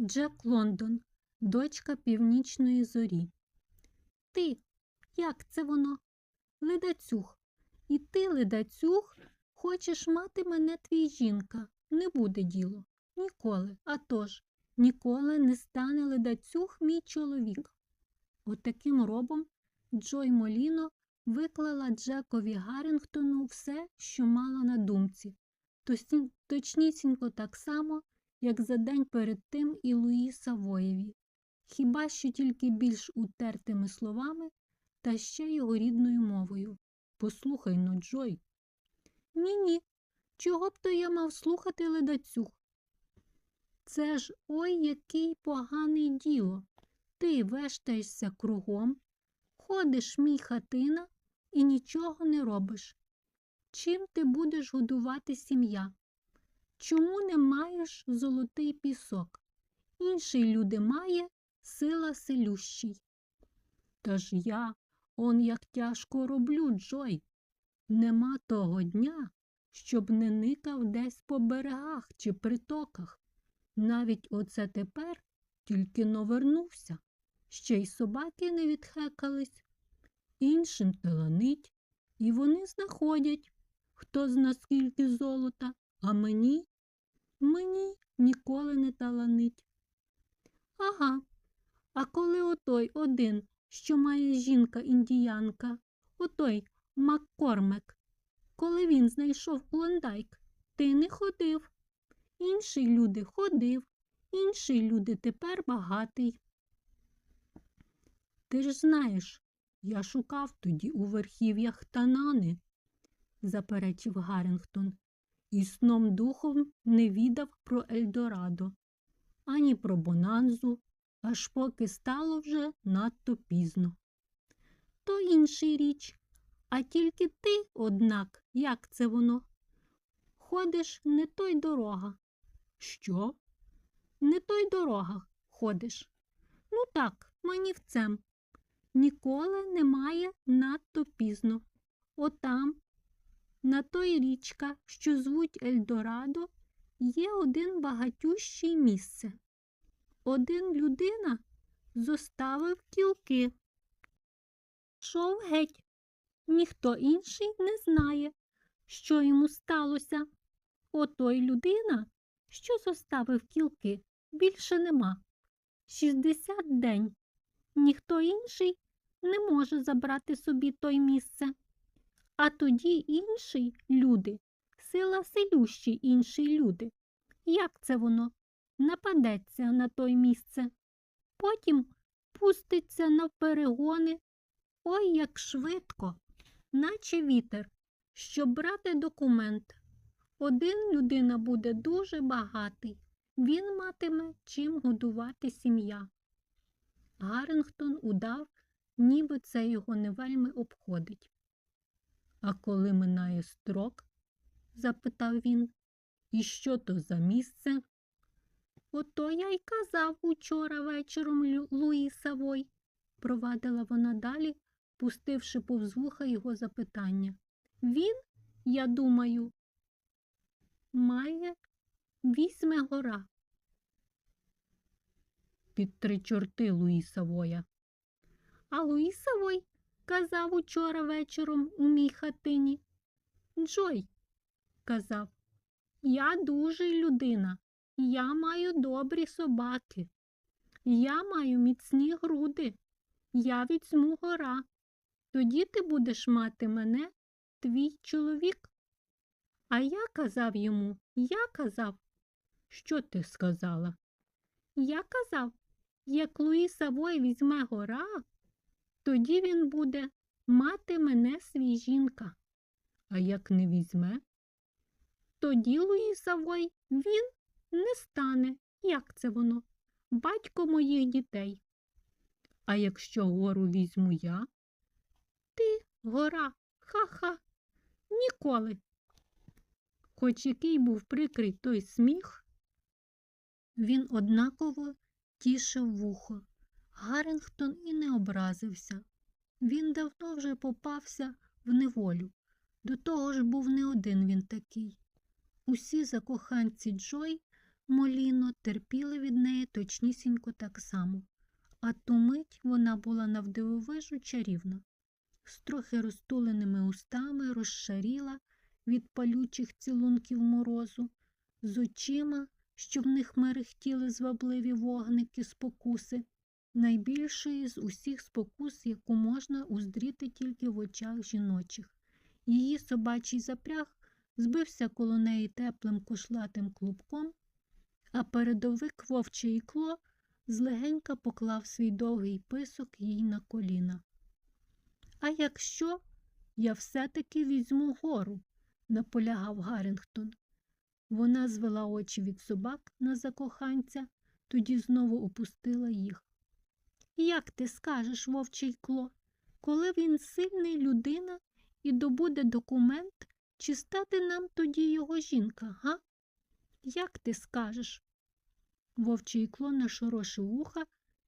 Джек Лондон, дочка північної зорі. Ти, як це воно? Ледацюг. І ти, ледацюг, хочеш мати мене твій жінка. Не буде діло. Ніколи. А тож, ніколи не стане ледацюг мій чоловік. Отаким робом Джой Моліно виклала Джекові Гаррінгтону все, що мала на думці. Точнісінько так само, як за день перед тим і Луї Савоєві, хіба що тільки більш утертими словами та ще його рідною мовою. Послухай но, Джой. Ні-ні, чого б то я мав слухати ледацюг? Це ж ой який поганий діло. Ти вештаєшся кругом, ходиш мій хатина і нічого не робиш. Чим ти будеш годувати сім'я? Чому не маєш золотий пісок? Інший люди має сила селющий. Та ж я, он як тяжко роблю, Джой. Нема того дня, щоб не никав десь по берегах чи притоках. Навіть оце тепер тільки но вернувся. Ще й собаки не відхекались. Іншим таланить, і вони знаходять, хто зна скільки золота, а мені, мені ніколи не таланить. Ага, а коли отой один, що має жінка індіянка, отой Маккормек, коли він знайшов клондайк, ти не ходив. Інші люди ходив, інший люди тепер багатий. Ти ж знаєш, я шукав тоді у верхів'ях Танани, заперечив Гаррінгтон, і сном духом не відав про Ельдорадо, ані про Бонанзу, аж поки стало вже надто пізно. То інший річ, а тільки ти, однак, як це воно? Ходиш не той дорога. Що? Не той дорога ходиш. Ну так, манівцем. Ніколи немає надто пізно. Отам, на той річка, що звуть Ельдорадо, є один багатющий місце. Один людина зоставив кілки. Шов геть. Ніхто інший не знає, що йому сталося. Отой людина, що зоставив кілки, більше нема. Шістдесят день. Ніхто інший не може забрати собі той місце. А тоді інший люди, сила селющі інші люди. Як це воно? Нападеться на той місце. Потім пуститься на перегони. Ой, як швидко, наче вітер, щоб брати документ. Один людина буде дуже багатий. Він матиме чим годувати сім'я. Гарингтон удав, ніби це його не вельми обходить. А коли минає строк? запитав він. І що то за місце? Ото я й казав учора вечором Луї Савой, провадила вона далі, пустивши повз вуха його запитання. Він, я думаю, має вісьме гора. Під три чорти Луї Савоя. А Луї Савой казав учора вечором у мій хатині. Джой, казав, я дужий людина, я маю добрі собаки, я маю міцні груди, я візьму гора. Тоді ти будеш мати мене, твій чоловік. А я казав йому, я казав, що ти сказала? Я казав, як Луї Савой візьме гора, тоді він буде мати мене свій жінка. А як не візьме, тоді Луї Савой він не стане. Як це воно? Батько моїх дітей. А якщо гору візьму я? Ти, гора, ха-ха, ніколи. Хоч який був прикрий той сміх, він однаково тішив вухо. Гарингтон і не образився. Він давно вже попався в неволю. До того ж був не один він такий. Усі закоханці Джой Моліно терпіли від неї точнісінько так само, а ту мить вона була навдивовижу чарівна. З трохи розтуленими устами розшаріла від палючих цілунків морозу, з очима, що в них мерехтіли звабливі вогники спокуси, найбільшої з усіх спокус, яку можна уздріти тільки в очах жіночих. Її собачий запряг збився коло неї теплим кошлатим клубком, а передовик вовче ікло злегенька поклав свій довгий писок їй на коліна. А якщо я все-таки візьму гору, наполягав Гаррінгтон. Вона звела очі від собак на закоханця, тоді знову опустила їх. Як ти скажеш, вовчий кло, коли він сильний людина і добуде документ, чи стати нам тоді його жінка, га? Як ти скажеш? Вовчий кло нашорошив вуха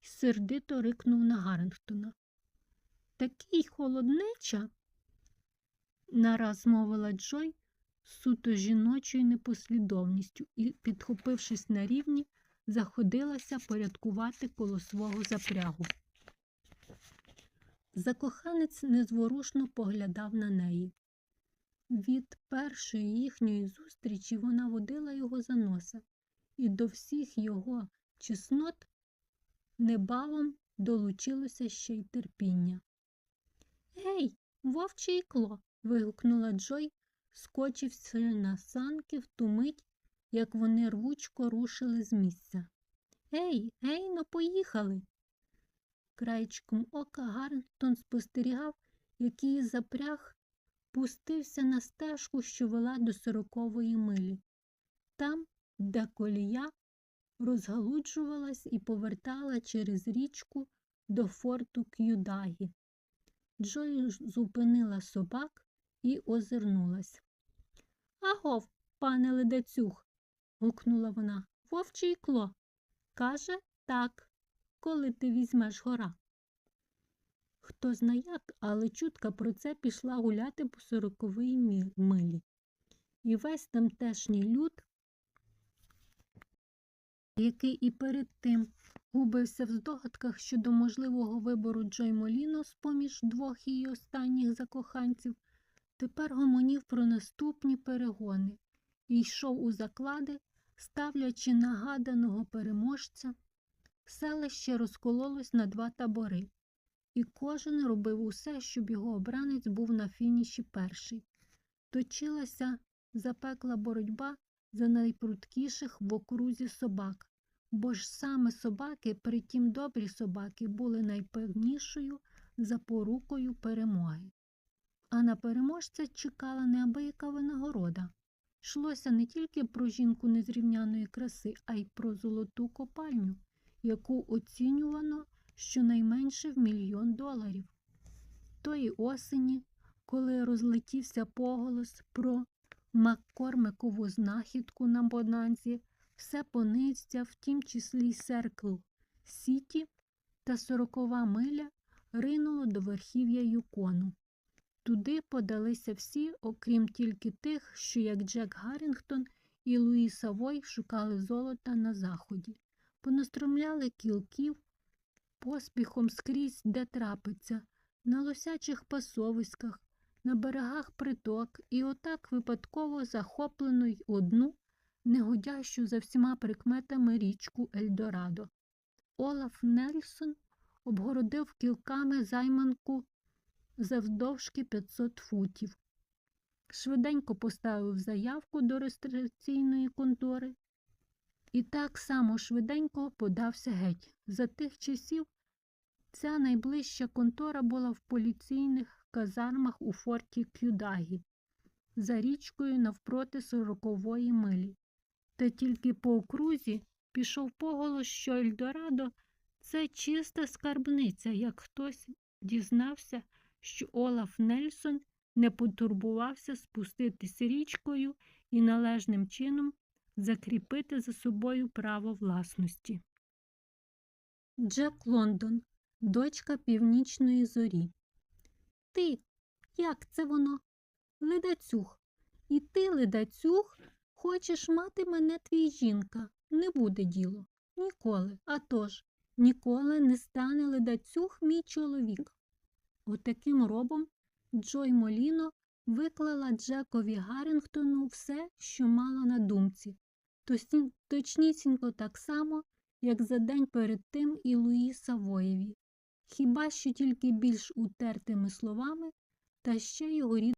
і сердито рикнув на Гаррінгтона. Такий холоднеча, нараз мовила Джой суто жіночою непослідовністю і, підхопившись на рівні, заходилася порядкувати коло свого запрягу. Закоханець незворушно поглядав на неї. Від першої їхньої зустрічі вона водила його за носа, і до всіх його чеснот небавом долучилося ще й терпіння. Гей, вовче ікло. вигукнула Джой, скочивши на санки в ту мить, як вони рвучко рушили з місця. Гей, гей, ну поїхали. Краєчком ока Гарнтон спостерігав, який запряг пустився на стежку, що вела до сорокової милі. Там, де колія розгалуджувалась і повертала через річку до форту К'юдагі. Джой зупинила собак і озирнулась. Агов, пане ледацюг, гукнула вона. Вовче ікло. Каже так, коли ти візьмеш гора. Хто зна як, але чутка про це пішла гуляти по сороковій милі. І весь тамтешній люд, який і перед тим губився в здогадках щодо можливого вибору Джой Моліно з-поміж двох її останніх закоханців, тепер гомонів про наступні перегони і йшов у заклади, ставлячи нагаданого переможця. Селище розкололось на два табори, і кожен робив усе, щоб його обранець був на фініші перший. Точилася запекла боротьба за найпруткіших в окрузі собак, бо ж саме собаки, притім добрі собаки, були найпевнішою запорукою перемоги. А на переможця чекала неабияка винагорода. Йшлося не тільки про жінку незрівняної краси, а й про золоту копальню, яку оцінювано щонайменше в мільйон доларів. Тої осені, коли розлетівся поголос про Маккормикову знахідку на Бонанзі, все пониця, в тім числі й Серкл Сіті та сорокова миля ринуло до верхів'я Юкону. Туди подалися всі, окрім тільки тих, що, як Джек Гаррінгтон і Луї Савой, шукали золота на заході, понастромляли кілків поспіхом скрізь, де трапиться, на лосячих пасовиськах, на берегах приток, і отак випадково захоплено й одну, негодящу за всіма прикметами річку Ельдорадо. Олаф Нельсон обгородив кілками займанку завдовжки 500 футів. Швиденько поставив заявку до реєстраційної контори і так само швиденько подався геть. За тих часів ця найближча контора була в поліційних казармах у форті Кюдагі, за річкою навпроти сорокової милі. Та тільки по окрузі пішов поголос, що Ельдорадо це чиста скарбниця, як хтось дізнався, що Олаф Нельсон не потурбувався спуститися річкою і належним чином закріпити за собою право власності. Джек Лондон, дочка північної зорі. Ти, як це воно? Ледацюг. І ти, ледацюг, хочеш мати мене твій жінка. не буде діло. Ніколи. А тож, ніколи не стане ледацюг мій чоловік. Отаким робом Джой Моліно виклала Джекові Гаррінгтону все, що мала на думці. Точнісінько так само, як за день перед тим і Луї Савоєві. Хіба що тільки більш утертими словами, та ще його рід